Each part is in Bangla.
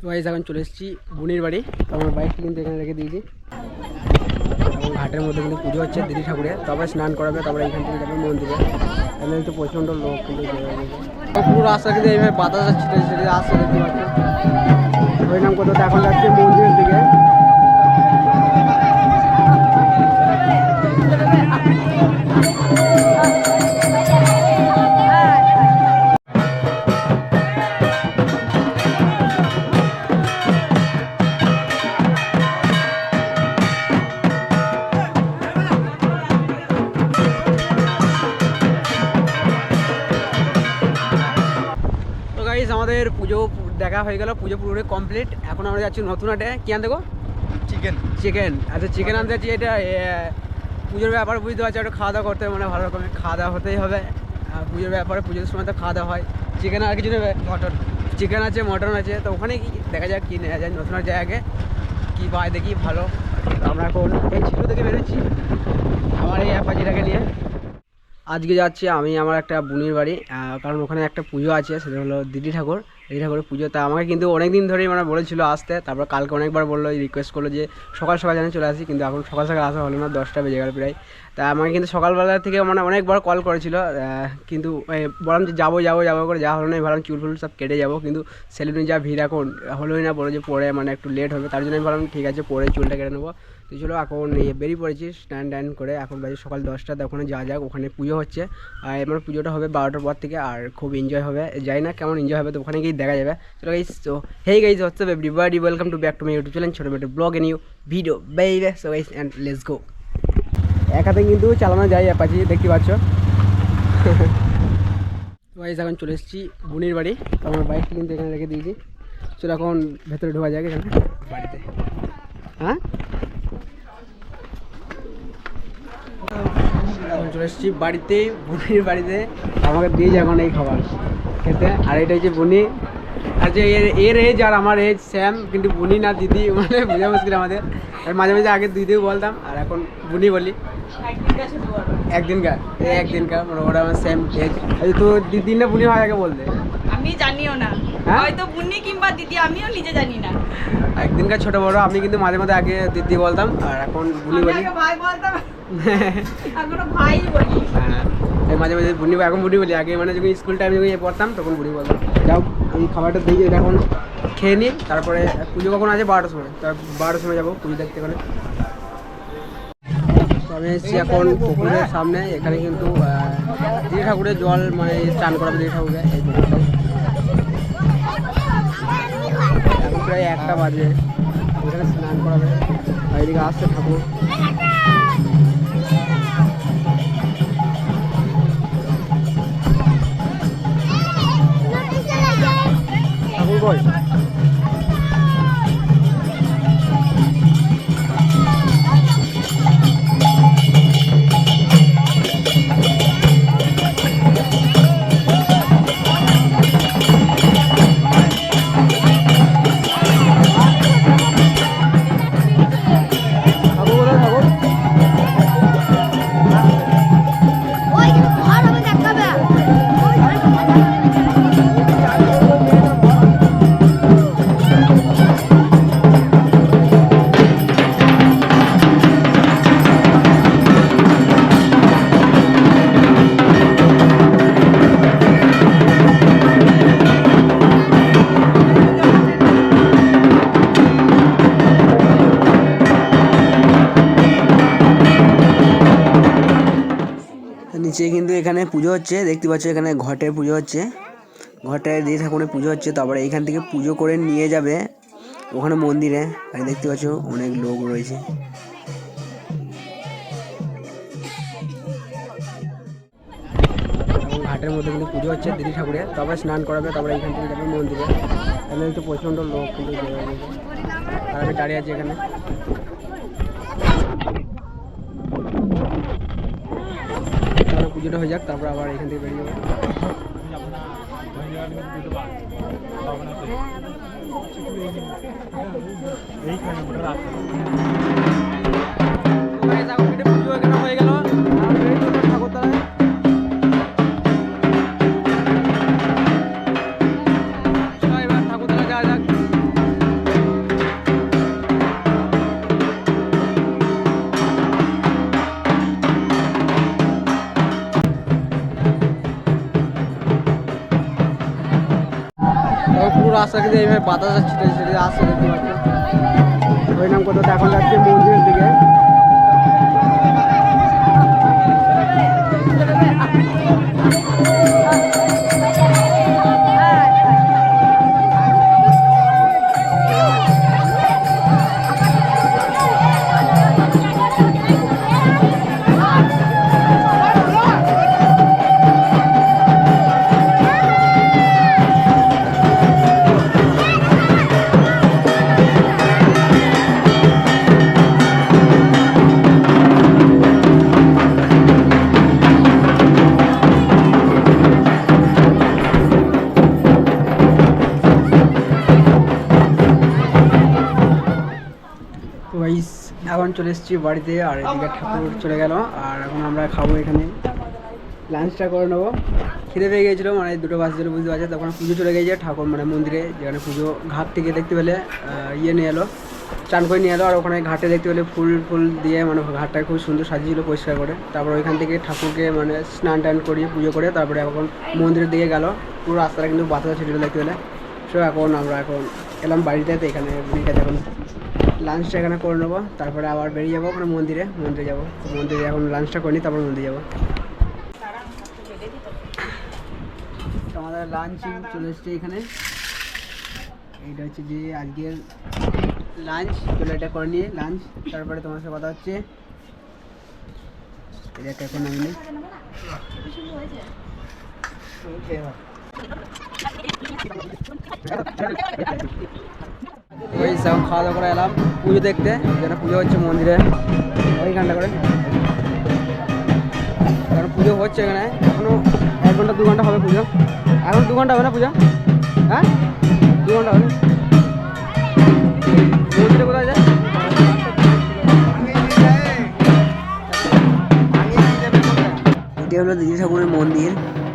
তো এখন চলে এসেছি বুনির বাড়ি। তো আমার বাইকটি কিন্তু এখানে রেখে দিয়েছি। ঘাটের মধ্যে কিন্তু পুজো হচ্ছে দিদি ঠাকুরের। তারপরে স্নান করাবে তারপরে এখান থেকে যাবে মন্দিরে। এখানে তো প্রচণ্ড লোক কিন্তু পুরো রাস্তা কিন্তু এইভাবে বাতাস ছিটে ছিটে আসছে দেখতে পাচ্ছি হরিনাম করতে এখন যাচ্ছে মন্দিরের দিকে। গাইজ আমাদের পুজো দেখা হয়ে গেল পুজো পুরোপুরি কমপ্লিট এখন আমরা যাচ্ছি নতুন হাটে। কি আনতে গো? চিকেন চিকেন আচ্ছা চিকেন আনতে যাচ্ছি এটা পুজোর ব্যাপার বুঝতে পারছি একটু খাওয়া দাওয়া করতে হবে মানে ভালো রকমের খাওয়া দাওয়া হতেই হবে। আর পুজোর ব্যাপারে পুজোর সময় তো খাওয়া দাওয়া হয়। চিকেন আর কিছু নেবে? মটন চিকেন আছে মটন আছে তো ওখানে কি দেখা যাক কী নেওয়া যায় নতুন জায়গায় কী পায় দেখি ভালো। আমরা এখন এই ছিল থেকে বেরোচ্ছি। আমার এই অ্যাপাচিটাকে নিয়ে। আজকে যাচ্ছি আমি আমার একটা বোনের বাড়ি কারণ ওখানে একটা পুজো আছে, সেটা হলো দিদি ঠাকুর। দিদি ঠাকুরের পুজো। তা আমাকে কিন্তু অনেক দিন ধরেই মানে বলেছিল আসতে। তারপর কালকে অনেকবার বলল রিকোয়েস্ট করল যে সকাল সকাল যেন চলে আসি, কিন্তু এখন সকাল সকাল আসা হলো না, দশটা বেজে গেল প্রায়। তা আমাকে কিন্তু সকালবেলা থেকে মানে অনেকবার কল করেছিল কিন্তু এই বললাম যে যাব যাব যাব করে, যা হলো না ভাবলাম চুল ফুল সব কেটে যাব, কিন্তু সেলুনে যা ভিড় এখন, হলোই না বলো যে পরে মানে একটু লেট হবে, তার জন্য আমি ভাবলাম ঠিক আছে, পরে চুলটা কেটে নেব। তো চলো, এখন বেরিয়ে পড়েছি স্ট্যান্ড ট্যান্ড করে, এখন বাজে সকাল দশটাতে ওখানে যাওয়া যাক, ওখানে পুজো হচ্ছে। আর এবার পুজোটা হবে বারোটার পর থেকে, আর খুব এনজয় হবে, যাই না কেমন এনজয় হবে, তো ওখানে গিয়ে দেখা যাবে। চলো গাইস তো হেই গাইজ হচ্ছে everybody welcome to back to my YouTube channel ছোটো মেটো blog and new video babe so guys and let's go এক হাতে কিন্তু চালানো যায় অ্যাপাচি দেখতে পাচ্ছ। গাইজ এখন চলে এসেছি বুনির বাড়ি। আমার বাইকটা কিন্তু এখানে রেখে দিয়েছি। চলো এখন ভেতরে ঢোকা যাক এখানে, বাড়িতে। হ্যাঁ? চলে এসেছি বাড়িতে, বুনির বাড়িতে। আমাকে দিয়েছে এখন এই খাবার। খেতে। আর এটা হচ্ছে বুনি। আর যে এর এর এজ আর আমার এজ স্যাম কিন্তু বুনি না দিদি মানে বোঝা মুশকিল আমাদের। আর মাঝে মাঝে আগে দিদিও বলতাম আর এখন বুনি বলি। একদিনকার এই একদিনকার মানে ওরা আমার সেম এজ তো দিদি না বুনি হয় আগে বলতে? আমি জানিও না। হ্যাঁ? হয়তো বুন্নি কিংবা দিদি আমিও নিজে জানি না। একদিনকার ছোট বড় আমি কিন্তু মাঝে মাঝে আগে দিদি বলতাম আর এখন বুনি বলি। আগে ভাই বলতাম এখনও ভাই বলি। হ্যাঁ। মাঝে মাঝে বুনি এখন বুনি বলি, আগে মানে যখন স্কুল টাইমে যখন পড়তাম, তখন বুনি বলতাম যাও, এই খাবারটা দিয়ে এটা এখন খেয়ে নিই তারপরে পুজো কখন আছে? বারোটার সময়। তার বারোটার সময় যাব পুজো দেখতে গেলে। আমি এসেছি এখন পুকুরের সামনে, এখানে কিন্তু দিদি ঠাকুরের জল মানে স্নান করাবে দিদি ঠাকুরকে, এই এখন প্রায় একটা বাজে, এখানে স্নান করাবে এদিকে আসছে ঠাকুর। ঠাকুর এখানে পুজো হচ্ছে, দেখতে পাচ্ছ এখানে ঘটের পুজো হচ্ছে। ঘটে দিয়ে ঠাকুরের পুজো হচ্ছে, তারপরে এইখান থেকে পুজো করে নিয়ে যাবে ওখানে মন্দিরে। আর দেখতে পাচ্ছ অনেক লোক রয়েছে। ঘাটের মধ্যে কিন্তু পুজো হচ্ছে দিদি ঠাকুরের। তারপরে স্নান করাবে, তারপরে এইখান থেকে যাবে মন্দিরে। এখানে তো প্রচণ্ড লোক কিন্তু আমি দাঁড়িয়ে আছি এখানে তারপরে পুজোটা হয়ে যাক তারপর আবার এখান থেকে বেরিয়ে যাব। পুজো এখানে হয়ে গেল। রাস্তা কিন্তু এইভাবে বাতাস ছিটে ছিটে আসছে দেখতে পাচ্ছ হরিনাম করতে তো এখন যাচ্ছে মন্দিরের দিকে তো গাইস এখন চলে এসেছি বাড়িতে, আর এদিকে ঠাকুর চলে গেল, আর এখন আমরা খাব এখানে। লাঞ্চটা করে নেব। খিদে পেয়ে গিয়েছিল মানে দুটো বাজছিল, বুঝতে পারছে তখন পুজো চলে গিয়েছে, ঠাকুর মানে মন্দিরে, যেখানে পুজো ঘাট থেকে দেখতে পেলে ইয়ে নিয়ে এলো, চান করে নিয়ে এলো, আর ওখানে ঘাটে দেখতে পেলে ফুল ফুল দিয়ে মানে ঘাটটা খুব সুন্দর সাজিয়েছিল পরিষ্কার করে। তারপর ওইখান থেকে ঠাকুরকে মানে স্নান টান করিয়ে পুজো করে, তারপরে এখন মন্দিরের দিকে গেল। পুরো রাস্তাটা কিন্তু বাতাসা ছিটিয়ে দেখতে পেলে। সো এখন আমরা এখন এলাম বাড়িতে তো এখানে এখন লাঞ্চটা এখানে করে নেব, তারপরে আবার বেরিয়ে যাব ওখানে মন্দিরে মন্দিরে যাব। মন্দিরে এখন লাঞ্চটা করে নিই তারপর মন্দিরে যাব। আমাদের লাঞ্চ চলে এসছে এখানে। এইটা হচ্ছে যে আজকের লাঞ্চ চলে এটা করে নিয়ে লাঞ্চ তারপরে তোমার সাথে কথা হচ্ছে। এটা একটা এখন আমি নিই। ওই সব খাওয়া দাওয়া করে এলাম, পুজো দেখতে যেটা পুজো হচ্ছে মন্দিরে। ওইখানটা করে। কারণ পুজো হচ্ছে এখানে, এখনও এক ঘণ্টা, দু ঘণ্টা হবে পুজো। এখন দু ঘণ্টা হবে না পুজো? হ্যাঁ? দু ঘণ্টা হবে। মন্দিরে কোথায় যায়? এটি দিদি ঠাকুরের মন্দির।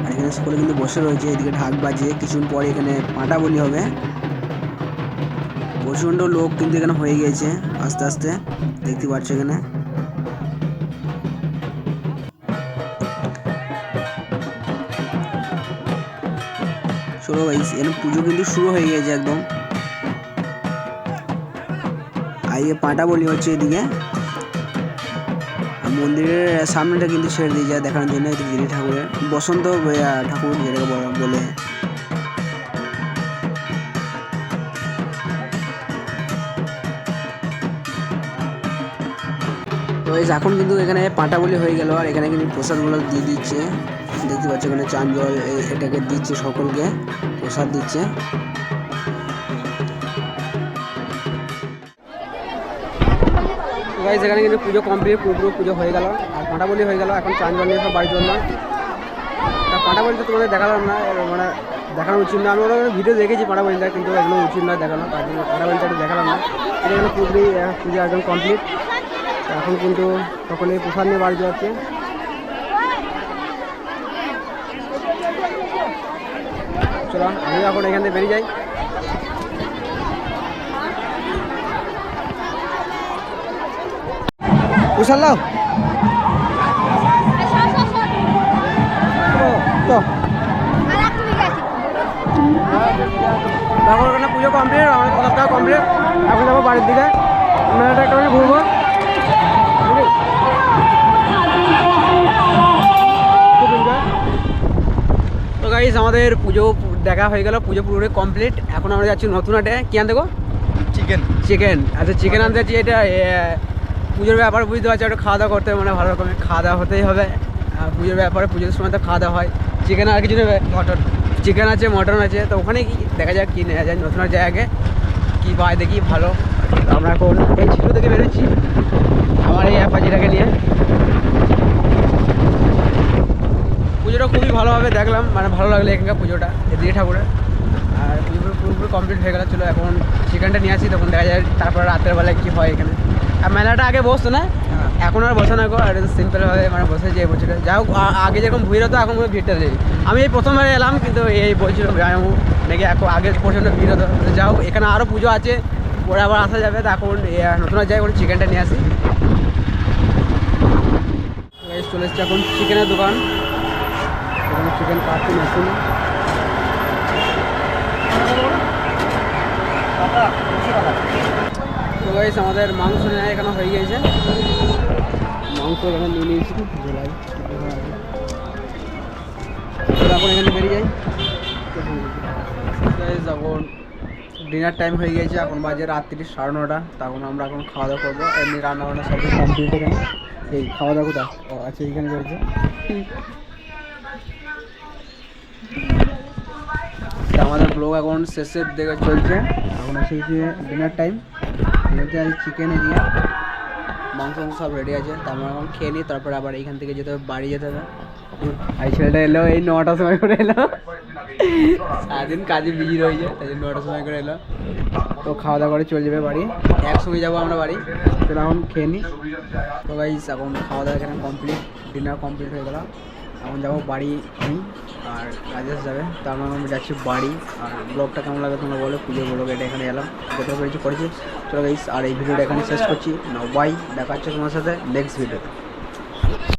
আর এখানে সকলে কিন্তু বসে রয়েছে, এদিকে ঢাক বাজে কিছুদিন পরে এখানে পাটা বলি হবে। প্রচণ্ড লোক কিন্তু এখানে হয়ে গিয়েছে আস্তে আস্তে। দেখতে পাচ্ছ এখানে। চলো গাইস এখানে পুজো কিন্তু শুরু হয়ে গিয়েছে একদম। এই পাটা বলি হচ্ছে এদিকে। মন্দিরের সামনেটা কিন্তু ছেড়ে দিয়ে যায় দেখানোর জন্য ঠাকুরের। বসন্ত ঠাকুর যেটাকে বলা- এই এখন কিন্তু এখানে পাটা বলি হয়ে গেল, আর এখানে কিন্তু প্রসাদগুলো দিয়ে দিচ্ছে। দেখতে পাচ্ছ এখানে চান জল এটাকে দিচ্ছে সকলকে, প্রসাদ দিচ্ছে। গাইজ এখানে কিন্তু পুজো কমপ্লিট পুরো পুজো হয়ে গেল, আর পাঁটা বলি হয়ে গেল, এখন চান জল নিয়ে সব বাড়ির জন্য। তা পাঁটা বলি তো তোমাদের দেখালাম না মানে দেখানো উচিত না, আমি ওরা ভিডিও দেখেছি পাঁটা বলিটা কিন্তু এগুলো উচিত নয় দেখানো, তার জন্য পাঁটাবলিটা দেখালাম না। এখানে পুরোপুরি পুজো একদম কমপ্লিট এখন কিন্তু সকলে প্রসাদ নিয়ে বাড়ি যাচ্ছে। চলো আমি এখন এখান থেকে বেরিয়ে যাই। প্রসাদ লাও তো ওখানে পুজো কমপ্লিট আমাদের প্রসাদটাও কমপ্লিট এখন যাব বাড়ির দিকে। মেলাটা একটা ঘুরবো। তো গাইস আমাদের পুজো দেখা হয়ে গেল পুজো পুরোপুরি কমপ্লিট এখন আমরা যাচ্ছি নতুন হাটে। কি আনতে গো? চিকেন চিকেন আচ্ছা চিকেন আনতে যাচ্ছি। এটা পুজোর ব্যাপার বুঝতে পারছি একটু খাওয়া দাওয়া করতে হবে মানে ভালো রকমের খাওয়া দাওয়া হতেই হবে। আর পুজোর ব্যাপারে পুজোর সময় তো খাওয়া দাওয়া হয়। চিকেন আর কিছু নেবে? মটন চিকেন আছে মটন আছে। তো ওখানে কি দেখা যাক কী নেওয়া যায় নতুন জায়গায় কী পায় দেখি ভালো। আমরা এখন এই ছিল থেকে বেরোচ্ছি। আমার এই অ্যাপাচিটাকে নিয়ে পুজোটা খুবই ভালোভাবে দেখলাম মানে ভালো লাগল এখানকার পুজোটা এদিকে ঠাকুরের। আর পুজো পুরোপুরি কমপ্লিট হয়ে গেল চলো এখন চিকেনটা নিয়ে আসি তখন দেখা যায় তারপর রাতের বেলায় কী হয় এখানে। আর মেলাটা আগে বসতো না? এখন আর বসে না গো আর সিম্পলভাবে মানে বসেছে এই বছরে যাই হোক আগে যেরকম ভিড় হতো এখন ভিড়টা নেই। আমি এই প্রথমবার এলাম কিন্তু এই বলছিল নাকি এখন আগে প্রচণ্ড ভিড় হতো। যাই হোক এখানে আরও পুজো আছে পরে আবার আসা যাবে তো এখন নতুন আর যাই এখন চিকেনটা নিয়ে আসি। চলে এসছে এখন চিকেনের দোকান। চিকেন কাটছি নতুন তো আমাদের মাংস নেওয়া এখানে হয়ে গিয়েছে মাংস এখানে নিয়ে নিয়েছি। জেলাই এখন এখানে বেরিয়ে যাই। গাইস এখন ডিনার টাইম হয়ে গিয়েছে এখন বাজে রাত্রি সাড়ে নটা। তখন আমরা এখন খাওয়া দাওয়া করব। এমনি রান্না বান্না সব কমপ্লিট এখানে। এই খাওয়া দাওয়া কোথায়? আচ্ছা এইখানে রয়েছে। ব্লগ এখন শেষের দিকে চলছে। এখন গিয়ে ডিনার টাইম ডিনারটা আজ চিকেন দিয়ে মাংস মাংস সব রেডি আছে। তারপর এখন খেয়ে নিই তারপরে আবার এইখান থেকে যেতে হবে, বাড়ি যেতে হবে। আর ছেলেটা এলো, এই নটার সময় করে এলো। সারাদিন কাজে বিজি রয়েছে, তাই জন্য নটার সময় করে এলো। তো খাওয়া দাওয়া করে চলে যাবে বাড়ি। একসঙ্গে যাব আমরা বাড়ি। তো এখন খেয়ে নিই। তো গাইস এখন খাওয়া দাওয়া এখানে কমপ্লিট ডিনার কমপ্লিট হয়ে গেল। এখন যাব বাড়ি। আর রাজেশ যাবে। তার আমরা আমি যাচ্ছি বাড়ি। আর ব্লগটা কেমন লাগে তোমরা বলো, পুজোর ব্লগ এটা এখানে এলাম। যত পেরেছি করেছি? চলো গাইস আর এই ভিডিওটা এখানে শেষ করছি। না বাই দেখা হচ্ছে তোমার সাথে নেক্সট ভিডিও